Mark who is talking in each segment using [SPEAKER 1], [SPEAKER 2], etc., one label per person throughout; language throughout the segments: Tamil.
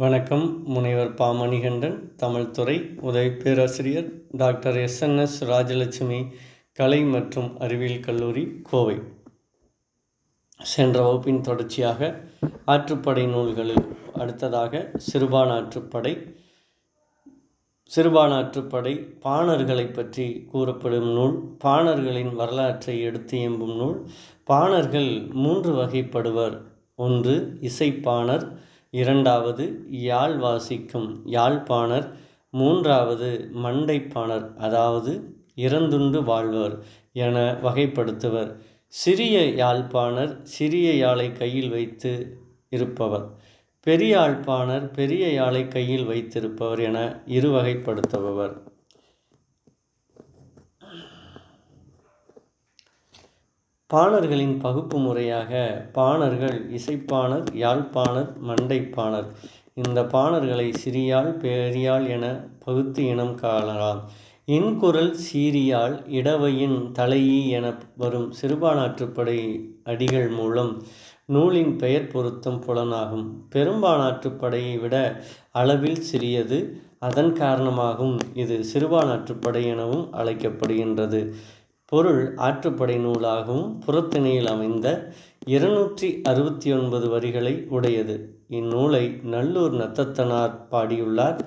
[SPEAKER 1] வணக்கம் முனைவர் பா மணிகண்டன் உதவி பேராசிரியர் டாக்டர் எஸ்என்எஸ் ராஜலட்சுமி கலை மற்றும் அறிவியல் கல்லூரி கோவை. சென்ற வகுப்பின் தொடர்ச்சியாக ஆற்றுப்படை நூல்களில் அடுத்ததாக சிறுபான் ஆற்றுப்படை சிறுபான் ஆற்றுப்படை பாணர்களை பற்றி கூறப்படும் நூல் பாணர்களின் வரலாற்றை எடுத்து எம்பும் நூல் பாணர்கள் மூன்று வகைப்படுவர். ஒன்று இசைப்பாணர் இரண்டாவது யாழ் வாசிக்கும் யாழ்ப்பாணர் மூன்றாவது மண்டைப்பாணர் அதாவது இறந்துண்டு வாழ்வர் என வகைப்படுத்துவர். சிறிய யாழ்ப்பாணர் சிறிய யாழை கையில் வைத்து இருப்பவர். பெரிய யாழ்ப்பாணர் பெரிய யாழை கையில் வைத்திருப்பவர் என இருவகைப்படுத்துபவர் பாணர்களின் பகுப்பு முறையாக பாணர்கள் இசைப்பாணர் யாழ்ப்பாணர் மண்டைப்பாணர். இந்த பாணர்களை சிறியாள் பெரியாள் என பகுத்து இனம் காணலாம். இன்குரல் சீரியால் இடவையின் தலையி என வரும் சிறுபானாற்றுப்படை அடிகள் மூலம் நூலின் பெயர் பொருத்தம் புலனாகும். பெரும்பானாற்றுப்படையை விட அளவில் சிறியது அதன் காரணமாகவும் இது சிறுபானாற்றுப்படை எனவும் அழைக்கப்படுகின்றது. பொருள் ஆற்றுப்படை நூலாகவும் புறத்திணையில் அமைந்த இருநூற்றி அறுபத்தி ஒன்பது வரிகளை உடையது. இந்நூலை நல்லூர் நத்தத்தனார் பாடியுள்ளார்.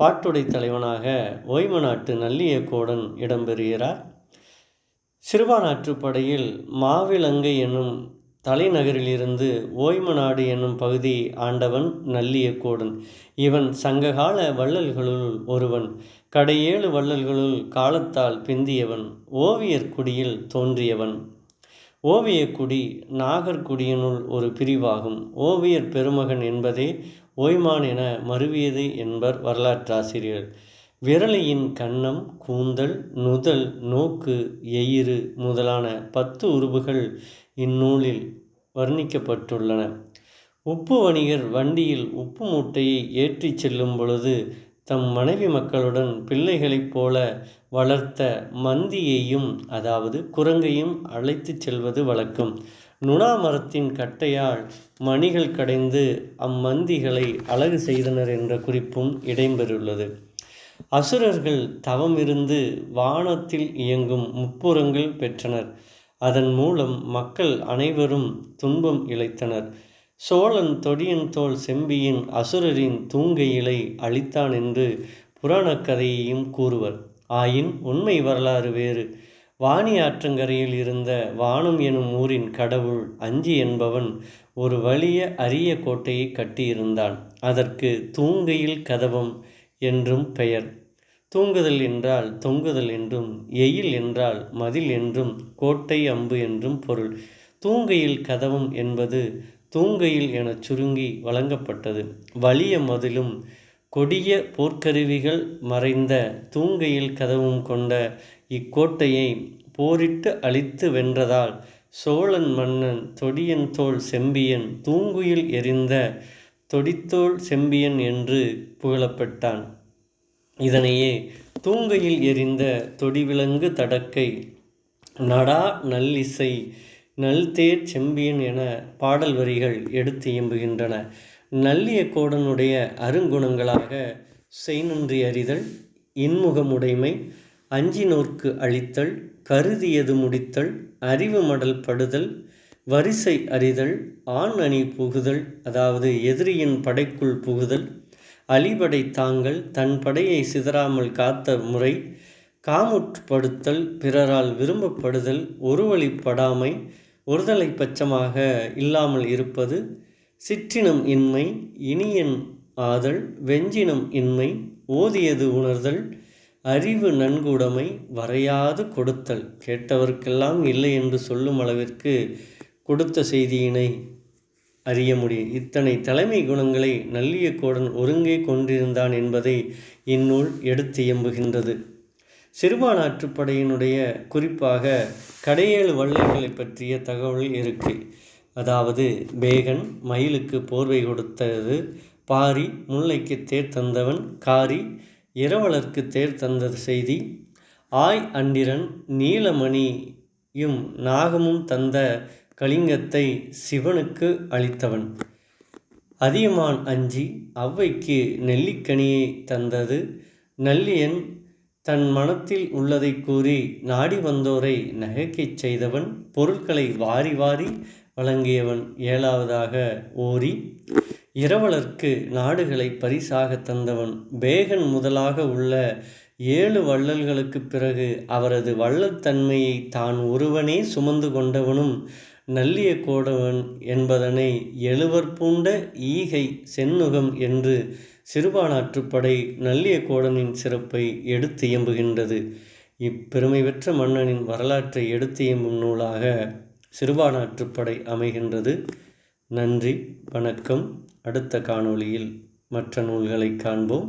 [SPEAKER 1] பாட்டுடை தலைவனாக ஓய்மநாட்டு நல்லியக்கோடன் இடம்பெறுகிறார். சிறுபானாற்றுப்படையில் மாவிலங்கை என்னும் தலைநகரிலிருந்து ஓய்ம நாடு என்னும் பகுதி ஆண்டவன் நல்லியக்கோடன் இவன் சங்ககால வள்ளல்களுள் ஒருவன் கடையேழு வள்ளல்களுள் காலத்தால் பிந்தியவன் ஓவியர் குடியில் தோன்றியவன். ஓவியக்குடி நாகர்குடியினுள் ஒரு பிரிவாகும். ஓவியர் பெருமகன் என்பதே ஓய்மான் என மருவியது என்பர் வரலாற்றாசிரியர். விரலியின் கன்னம் கூந்தல் நுதல் நோக்கு எயிறு முதலான பத்து உருவுகள் இந்நூலில் வர்ணிக்கப்பட்டுள்ளன. உப்பு வணிகர் வண்டியில் உப்பு மூட்டையை ஏற்றிச் செல்லும் பொழுது தம் மனைவி மக்களுடன் பிள்ளைகளைப் போல வளர்த்த மந்தியையும் அதாவது குரங்கையும் அழைத்து செல்வது வழக்கம். நுணா மரத்தின் கட்டையால் மணிகள் கடைந்து அம்மந்திகளை அழகு செய்தனர் என்ற குறிப்பும் இடம்பெறுள்ளது அசுரர்கள் தவமிருந்து வானத்தில் இயங்கும் முப்புறங்கள் பெற்றனர். அதன் மூலம் மக்கள் அனைவரும் துன்பம் இழைத்தனர். சோழன் தொடியன் தோல் செம்பியின் அசுரரின் தூங்கையிலை அழித்தான் என்று புராணக் கதையையும் கூறுவர். ஆயின் உண்மை வரலாறு வேறு. வாணி ஆற்றங்கரையில் இருந்த வானம் எனும் ஊரின் கடவுள் அஞ்சி என்பவன் ஒரு வலிய அரிய கோட்டையை கட்டியிருந்தான். அதற்கு தூங்கையில் கதவம் என்றும் பெயர். தூங்குதல் என்றால் தொங்குதல் என்றும் எயில் என்றால் மதில் என்றும் கோட்டை அம்பு என்றும் பொருள். தூங்கையில் கதவம் என்பது தூங்கையில் எனச் சுருங்கி வழங்கப்பட்டது. வலிய மதிலும் கொடிய போர்க்கருவிகள் மறைந்த தூங்கையில் கதவும் கொண்ட இக்கோட்டையை போரிட்டு அழித்து வென்றதால் சோழன் மன்னன் தொடியன் தோல் செம்பியன் தூங்குயில் எரிந்த தொடித்தோல் செம்பியன் என்று புகழப்பட்டான். இதனையே தூங்கையில் எரிந்த தொடிவிலங்கு தடக்கை நடா நல்லிசை நல்தேர் செம்பியன் என பாடல் வரிகள் எடுத்து இயம்புகின்றன. நல்லிய கோடனுடைய அருங்குணங்களாக செய்நன்றி அறிதல் இன்முகமுடைமை அஞ்சினோர்க்கு அழித்தல் கருதியது முடித்தல் அறிவு மடல் படுதல் வரிசை அறிதல் ஆண் அணி புகுதல் அதாவது எதிரியின் படைக்குள் புகுதல் அழிபடை தாங்கள் தன் படையை சிதறாமல் காத்த முறை காமுற்படுத்தல் பிறரால் விரும்பப்படுதல் ஒருவழிப்படாமை ஒருதலை பட்சமாக இல்லாமல் இருப்பது சிற்றினம் இன்மை இனியன் ஆதல் வெஞ்சினம் இன்மை ஓதியது உணர்தல் அறிவு நன்குடைமை வரையாது கொடுத்தல். கேட்டவர்க்கெல்லாம் இல்லை என்று சொல்லும் அளவிற்கு கொடுத்த செய்தியினை அறிய முடியும். இத்தனை தலைமை குணங்களை நல்லியக்கோடன் ஒருங்கே கொண்டிருந்தான் என்பதை இந்நூல் எடுத்து எம்புகின்றது. சிறுபானாற்றுப்படையினுடைய குறிப்பாக கடையேழு வள்ளல்களை பற்றிய தகவல் இருக்கு. அதாவது பேகன் மயிலுக்கு போர்வை கொடுத்தது பாரி முல்லைக்கு தேர் தந்தவன் காரி இரவலர்க்கு தேர் தந்த செய்தி ஆய் அண்டிரன் நீலமணியும் நாகமும் தந்த கலிங்கத்தை சிவனுக்கு அளித்தவன். அதியமான் அஞ்சி அவ்வைக்கு நெல்லிக்கனியை தந்தது. நல்லியன் தன் மனத்தில் உள்ளதை கூறி நாடி வந்தோரை நகைக்கச் செய்தவன். பொருட்களை வாரி வாரி வழங்கியவன் ஏழாவதாக ஓரி. இரவலர்க்கு நாடுகளை பரிசாக தந்தவன். பேகன் முதலாக உள்ள ஏழு வள்ளல்களுக்குப் பிறகு அவரது வள்ளல் தன்மையை தான் ஒருவனே சுமந்து கொண்டவனும் நல்லிய கோடவன் என்பதனை எழுவர் பூண்ட ஈகை செந்நுகம் என்று சிறுபானாற்றுப்படை நல்லிய கோடனின் சிறப்பை எடுத்து இயம்புகின்றது. இப்பெருமை பெற்ற மன்னனின் வரலாற்றை எடுத்து இயம்பும் நூலாக சிறுபானாற்றுப்படை அமைகின்றது. நன்றி வணக்கம். அடுத்த காணொளியில் மற்ற நூல்களை காண்போம்.